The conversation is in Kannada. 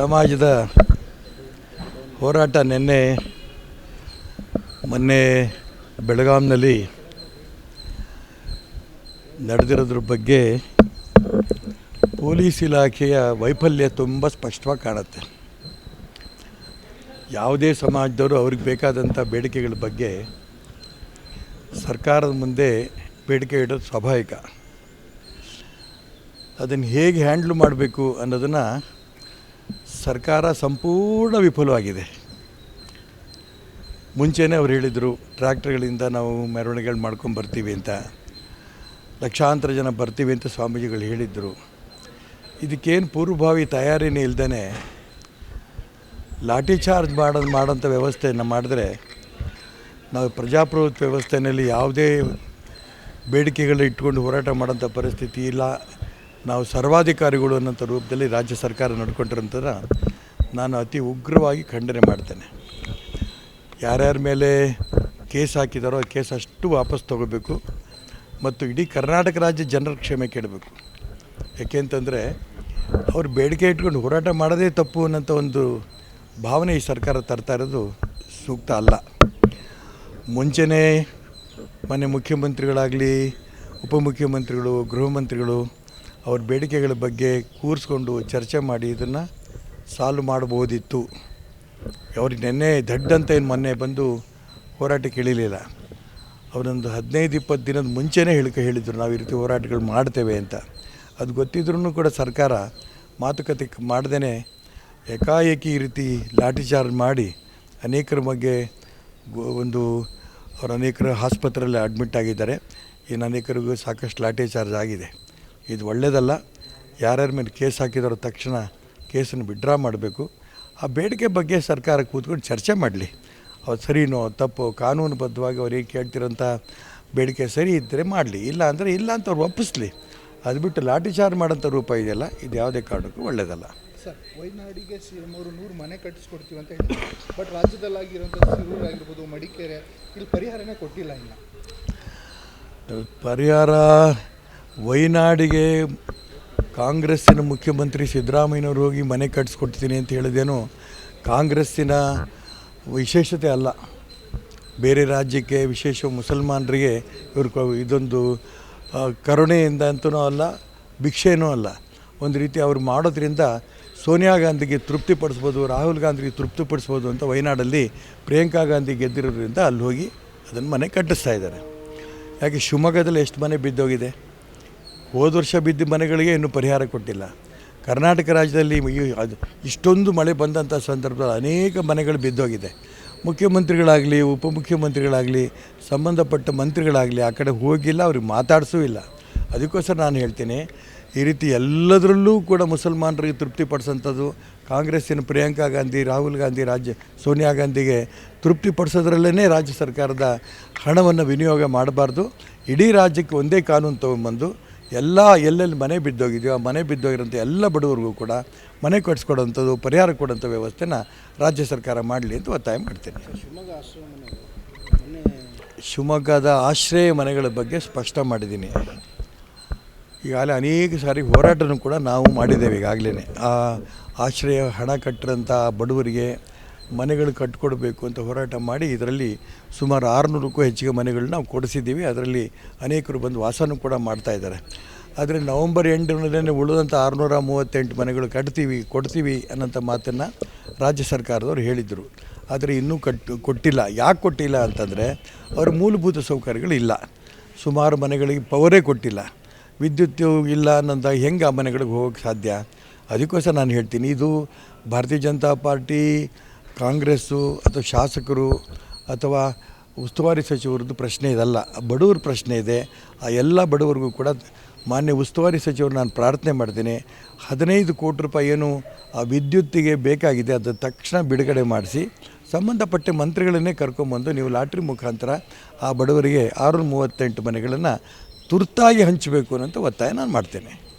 ಸಮಾಜದ ಹೋರಾಟ ನಿನ್ನೆ, ಮೊನ್ನೆ ಬೆಳಗಾಂನಲ್ಲಿ ನಡೆದಿರೋದ್ರ ಬಗ್ಗೆ ಪೊಲೀಸ್ ಇಲಾಖೆಯ ವೈಫಲ್ಯ ತುಂಬ ಸ್ಪಷ್ಟವಾಗಿ ಕಾಣುತ್ತೆ. ಯಾವುದೇ ಸಮಾಜದವರು ಅವ್ರಿಗೆ ಬೇಕಾದಂಥ ಬೇಡಿಕೆಗಳ ಬಗ್ಗೆ ಸರ್ಕಾರದ ಮುಂದೆ ಬೇಡಿಕೆ ಇಡೋದು ಸ್ವಾಭಾವಿಕ. ಅದನ್ನು ಹೇಗೆ ಹ್ಯಾಂಡ್ಲ್ ಮಾಡಬೇಕು ಅನ್ನೋದನ್ನು ಸರ್ಕಾರ ಸಂಪೂರ್ಣ ವಿಫಲವಾಗಿದೆ. ಮುಂಚೆನೇ ಅವ್ರು ಹೇಳಿದರು, ಟ್ರ್ಯಾಕ್ಟರ್ಗಳಿಂದ ನಾವು ಮೆರವಣಿಗೆಗಳು ಮಾಡ್ಕೊಂಡು ಬರ್ತೀವಿ ಅಂತ. ಲಕ್ಷಾಂತರ ಜನ ಬರ್ತೀವಿ ಅಂತ ಸ್ವಾಮೀಜಿಗಳು ಹೇಳಿದ್ದರು ಇದಕ್ಕೇನು ಪೂರ್ವಭಾವಿ ತಯಾರಿನೇ ಇಲ್ದೇ ಲಾಠಿ ಚಾರ್ಜ್ ಮಾಡೋದು ಮಾಡೋಂಥ ವ್ಯವಸ್ಥೆಯನ್ನು ಮಾಡಿದ್ರೆ ನಾವು ಪ್ರಜಾಪ್ರಭುತ್ವ ವ್ಯವಸ್ಥೆಯಲ್ಲಿ ಯಾವುದೇ ಬೇಡಿಕೆಗಳು ಇಟ್ಕೊಂಡು ಹೋರಾಟ ಮಾಡೋಂಥ ಪರಿಸ್ಥಿತಿ ಇಲ್ಲ. ನಾವು ಸರ್ವಾಧಿಕಾರಿಗಳು ಅನ್ನೋಂಥ ರೂಪದಲ್ಲಿ ರಾಜ್ಯ ಸರ್ಕಾರ ನಡ್ಕೊಂಡಿರೋಂಥದ್ದು ನಾನು ಅತಿ ಉಗ್ರವಾಗಿ ಖಂಡನೆ ಮಾಡ್ತೇನೆ. ಯಾರ್ಯಾರ ಮೇಲೆ ಕೇಸ್ ಹಾಕಿದಾರೋ ಆ ಕೇಸ್ ಅಷ್ಟು ವಾಪಸ್ ತೊಗೋಬೇಕು ಮತ್ತು ಇಡೀ ಕರ್ನಾಟಕ ರಾಜ್ಯ ಜನರ ಕ್ಷಮೆ ಕೇಳಬೇಕು. ಯಾಕೆಂತಂದರೆ ಅವ್ರು ಬೇಡಿಕೆ ಇಟ್ಕೊಂಡು ಹೋರಾಟ ಮಾಡೋದೇ ತಪ್ಪು ಅನ್ನೋಂಥ ಒಂದು ಭಾವನೆ ಈ ಸರ್ಕಾರ ತರ್ತಾ ಇರೋದು ಸೂಕ್ತ ಅಲ್ಲ. ಮುಂಚೆನೇ ಮನೆ ಮುಖ್ಯಮಂತ್ರಿಗಳಾಗಲಿ ಉಪಮುಖ್ಯಮಂತ್ರಿಗಳು ಗೃಹ ಮಂತ್ರಿಗಳು ಅವ್ರ ಬೇಡಿಕೆಗಳ ಬಗ್ಗೆ ಕೂರಿಸ್ಕೊಂಡು ಚರ್ಚೆ ಮಾಡಿ ಇದನ್ನು ಸಾಲ್ವ್ ಮಾಡ್ಬೋದಿತ್ತು ಅವ್ರಿಗೆ ನೆನ್ನೆ ದಡ್ಡ ಅಂತ ಏನು ಮೊನ್ನೆ ಬಂದು ಹೋರಾಟಕ್ಕೆ ಇಳಿಲಿಲ್ಲ ಅವರೊಂದು ಹದಿನೈದು ಇಪ್ಪತ್ತು ದಿನದ ಮುಂಚೆನೇ ಹೇಳಿಕೆ ಹೇಳಿದರು, ನಾವು ಈ ರೀತಿ ಹೋರಾಟಗಳು ಮಾಡ್ತೇವೆ ಅಂತ. ಅದು ಗೊತ್ತಿದ್ರೂ ಕೂಡ ಸರ್ಕಾರ ಮಾತುಕತೆ ಮಾಡ್ದೇ ಏಕಾಏಕಿ ಈ ರೀತಿ ಲಾಠಿ ಚಾರ್ಜ್ ಮಾಡಿ ಅನೇಕರ ಬಗ್ಗೆ ಒಂದು ಅವರು ಅನೇಕರು ಆಸ್ಪತ್ರೆಯಲ್ಲಿ ಅಡ್ಮಿಟ್ ಆಗಿದ್ದಾರೆ. ಇನ್ನು ಅನೇಕರಿಗೂ ಸಾಕಷ್ಟು ಲಾಠಿ ಚಾರ್ಜ್ ಆಗಿದೆ. ಇದು ಒಳ್ಳೆಯದಲ್ಲ ಯಾರ್ಯಾರ ಮೇಲೆ ಕೇಸ್ ಹಾಕಿದಾರೋ ತಕ್ಷಣ ಕೇಸನ್ನು ವಿಡ್ರಾ ಮಾಡಬೇಕು. ಆ ಬೇಡಿಕೆ ಬಗ್ಗೆ ಸರ್ಕಾರ ಕೂತ್ಕೊಂಡು ಚರ್ಚೆ ಮಾಡಲಿ. ಅವ್ರು ಸರಿನೋ ತಪ್ಪು ಕಾನೂನುಬದ್ಧವಾಗಿ ಅವ್ರು ಏನು ಕೇಳ್ತಿರೋಂಥ ಬೇಡಿಕೆ ಸರಿ ಇದ್ದರೆ ಮಾಡಲಿ. ಇಲ್ಲ ಅಂದರೆ ಇಲ್ಲ ಅಂತ ಅವ್ರು ಒಪ್ಪಿಸ್ಲಿ. ಅದು ಬಿಟ್ಟು ಲಾಠಿ ಚಾರ್ಜ್ ಮಾಡೋಂಥ ರೂಪ ಇದೆಯಲ್ಲ ಇದು ಯಾವುದೇ ಕಾರಣಕ್ಕೂ ಒಳ್ಳೆಯದಲ್ಲ ಸರ್ ವೈನಾಡಿಗೆ ಸಿ ಎಂ ಅವರು ನೂರು ಮನೆ ಕಟ್ಟಿಸ್ಕೊಡ್ತೀವಿ ಅಂತ ಹೇಳಿ ಬಟ್ ರಾಜ್ಯದಲ್ಲಾಗಿರೋಂಥ ಆಗಿರ್ಬೋದು ಮಡಿಕೇರೆ ಇಲ್ಲಿ ಪರಿಹಾರನೇ ಕೊಟ್ಟಿಲ್ಲ ಇನ್ನು. ಪರಿಹಾರ ವೈನಾಡಿಗೆ ಕಾಂಗ್ರೆಸ್ಸಿನ ಮುಖ್ಯಮಂತ್ರಿ ಸಿದ್ದರಾಮಯ್ಯನವ್ರು ಹೋಗಿ ಮನೆ ಕಟ್ಸ್ಕೊಡ್ತೀನಿ ಅಂತ ಹೇಳಿದೇನು ಕಾಂಗ್ರೆಸ್ಸಿನ ವಿಶೇಷತೆ ಅಲ್ಲ. ಬೇರೆ ರಾಜ್ಯಕ್ಕೆ ವಿಶೇಷ ಮುಸಲ್ಮಾನರಿಗೆ ಇವರು ಇದೊಂದು ಕರುಣೆಯಿಂದ ಅಂತನೂ ಅಲ್ಲ, ಭಿಕ್ಷೆನೂ ಅಲ್ಲ. ಒಂದು ರೀತಿ ಅವರು ಮಾಡೋದ್ರಿಂದ ಸೋನಿಯಾ ಗಾಂಧಿಗೆ ತೃಪ್ತಿಪಡಿಸ್ಬೋದು, ರಾಹುಲ್ ಗಾಂಧಿಗೆ ತೃಪ್ತಿಪಡಿಸ್ಬೋದು ಅಂತ ವಯನಾಡಲ್ಲಿ ಪ್ರಿಯಾಂಕಾ ಗಾಂಧಿ ಗೆದ್ದಿರೋದ್ರಿಂದ ಅಲ್ಲಿ ಹೋಗಿ ಅದನ್ನು ಮನೆ ಕಟ್ಟಿಸ್ತಾ ಇದ್ದಾರೆ. ಯಾಕೆ, ಶಿವಮೊಗ್ಗದಲ್ಲಿ ಎಷ್ಟು ಮನೆ ಬಿದ್ದೋಗಿದೆ? ಹೋದ ವರ್ಷ ಬಿದ್ದ ಮನೆಗಳಿಗೆ ಇನ್ನೂ ಪರಿಹಾರ ಕೊಟ್ಟಿಲ್ಲ. ಕರ್ನಾಟಕ ರಾಜ್ಯದಲ್ಲಿ ಅದು ಇಷ್ಟೊಂದು ಮಳೆ ಬಂದಂಥ ಸಂದರ್ಭದಲ್ಲಿ ಅನೇಕ ಮನೆಗಳು ಬಿದ್ದೋಗಿದೆ. ಮುಖ್ಯಮಂತ್ರಿಗಳಾಗಲಿ, ಉಪಮುಖ್ಯಮಂತ್ರಿಗಳಾಗಲಿ, ಸಂಬಂಧಪಟ್ಟ ಮಂತ್ರಿಗಳಾಗಲಿ ಆ ಕಡೆ ಹೋಗಿಲ್ಲ, ಅವ್ರಿಗೆ ಮಾತಾಡಿಸೂ ಇಲ್ಲ. ಅದಕ್ಕೋಸ್ಕರ ನಾನು ಹೇಳ್ತೀನಿ, ಈ ರೀತಿ ಎಲ್ಲದರಲ್ಲೂ ಕೂಡ ಮುಸಲ್ಮಾನರಿಗೆ ತೃಪ್ತಿಪಡಿಸೋಂಥದ್ದು ಕಾಂಗ್ರೆಸ್ಸಿನ ಪ್ರಿಯಾಂಕಾ ಗಾಂಧಿ, ರಾಹುಲ್ ಗಾಂಧಿ, ರಾಜ್ಯ ಸೋನಿಯಾ ಗಾಂಧಿಗೆ ತೃಪ್ತಿಪಡಿಸೋದ್ರಲ್ಲೇ ರಾಜ್ಯ ಸರ್ಕಾರದ ಹಣವನ್ನು ವಿನಿಯೋಗ ಮಾಡಬಾರ್ದು. ಇಡೀ ರಾಜ್ಯಕ್ಕೆ ಒಂದೇ ಕಾನೂನು ತೊಗೊಂಬಂದು ಎಲ್ಲ ಎಲ್ಲೆಲ್ಲಿ ಮನೆ ಬಿದ್ದೋಗಿದೆಯೋ, ಆ ಮನೆ ಬಿದ್ದೋಗಿರೋಂಥ ಎಲ್ಲ ಬಡವರಿಗೂ ಕೂಡ ಮನೆ ಕಟ್ಸ್ಕೊಡೋಂಥದ್ದು, ಪರಿಹಾರ ಕೊಡೋಂಥ ವ್ಯವಸ್ಥೆನ ರಾಜ್ಯ ಸರ್ಕಾರ ಮಾಡಲಿ ಅಂತ ಒತ್ತಾಯ ಮಾಡ್ತೀನಿ. ಶಿವಮೊಗ್ಗದ ಆಶ್ರಯ ಮನೆಗಳ ಬಗ್ಗೆ ಸ್ಪಷ್ಟ ಮಾಡಿದ್ದೀನಿ. ಈಗಾಗಲೇ ಅನೇಕ ಸಾರಿ ಹೋರಾಟನೂ ಕೂಡ ನಾವು ಮಾಡಿದ್ದೇವೆ ಈಗಾಗಲೇ ಆ ಆಶ್ರಯ ಹಣ ಕಟ್ಟಿರೋಂಥ ಬಡವರಿಗೆ ಮನೆಗಳು ಕಟ್ಕೊಡ್ಬೇಕು ಅಂತ ಹೋರಾಟ ಮಾಡಿ ಇದರಲ್ಲಿ ಸುಮಾರು ಆರುನೂರಕ್ಕೂ ಹೆಚ್ಚಿಗೆ ಮನೆಗಳನ್ನ ನಾವು ಕೊಡಿಸಿದ್ದೀವಿ. ಅದರಲ್ಲಿ ಅನೇಕರು ಬಂದು ವಾಸನೂ ಕೂಡ ಮಾಡ್ತಾ ಇದ್ದಾರೆ. ಆದರೆ ನವಂಬರ್ ಎಂಟರಲ್ಲೇ ಉಳಿದಂಥ ಆರುನೂರ ಮೂವತ್ತೆಂಟು ಮನೆಗಳು ಕಟ್ತೀವಿ, ಕೊಡ್ತೀವಿ ಅನ್ನೋಂಥ ಮಾತನ್ನು ರಾಜ್ಯ ಸರ್ಕಾರದವ್ರು ಹೇಳಿದರು. ಆದರೆ ಇನ್ನೂ ಕಟ್ಟು ಕೊಟ್ಟಿಲ್ಲ. ಯಾಕೆ ಕೊಟ್ಟಿಲ್ಲ ಅಂತಂದರೆ ಅವ್ರ ಮೂಲಭೂತ ಸೌಕರ್ಯಗಳು ಇಲ್ಲ ಸುಮಾರು ಮನೆಗಳಿಗೆ ಪವರೇ ಕೊಟ್ಟಿಲ್ಲ. ವಿದ್ಯುತ್ ಇಲ್ಲ ಅನ್ನೋಂಥ ಹೆಂಗೆ ಆ ಮನೆಗಳಿಗೆ ಹೋಗೋಕ್ಕೆ ಸಾಧ್ಯ? ಅದಕ್ಕೋಸ್ಕರ ನಾನು ಹೇಳ್ತೀನಿ, ಇದು ಭಾರತೀಯ ಜನತಾ ಪಾರ್ಟಿ, ಕಾಂಗ್ರೆಸ್ಸು ಅಥವಾ ಶಾಸಕರು ಅಥವಾ ಉಸ್ತುವಾರಿ ಸಚಿವರದ್ದು ಪ್ರಶ್ನೆ ಇದಲ್ಲ. ಬಡವ್ರ ಪ್ರಶ್ನೆ ಇದೆ. ಆ ಎಲ್ಲ ಬಡವರಿಗೂ ಕೂಡ ಮಾನ್ಯ ಉಸ್ತುವಾರಿ ಸಚಿವರು ನಾನು ಪ್ರಾರ್ಥನೆ ಮಾಡ್ತೀನಿ. ಹದಿನೈದು ಕೋಟಿ ರೂಪಾಯಿ ಏನು, ಆ ವಿದ್ಯುತ್ತಿಗೆ ಬೇಕಾಗಿದೆ ಅದು ತಕ್ಷಣ ಬಿಡುಗಡೆ ಮಾಡಿಸಿ. ಸಂಬಂಧಪಟ್ಟ ಮಂತ್ರಿಗಳನ್ನೇ ಕರ್ಕೊಂಬಂದು ನೀವು ಲಾಟ್ರಿ ಮುಖಾಂತರ ಆ ಬಡವರಿಗೆ ಆರುನೂರ ಮೂವತ್ತೆಂಟು ಮನೆಗಳನ್ನು ತುರ್ತಾಗಿ ಹಂಚಬೇಕು ಅನ್ನೋಂಥ ಒತ್ತಾಯ ನಾನು ಮಾಡ್ತೇನೆ.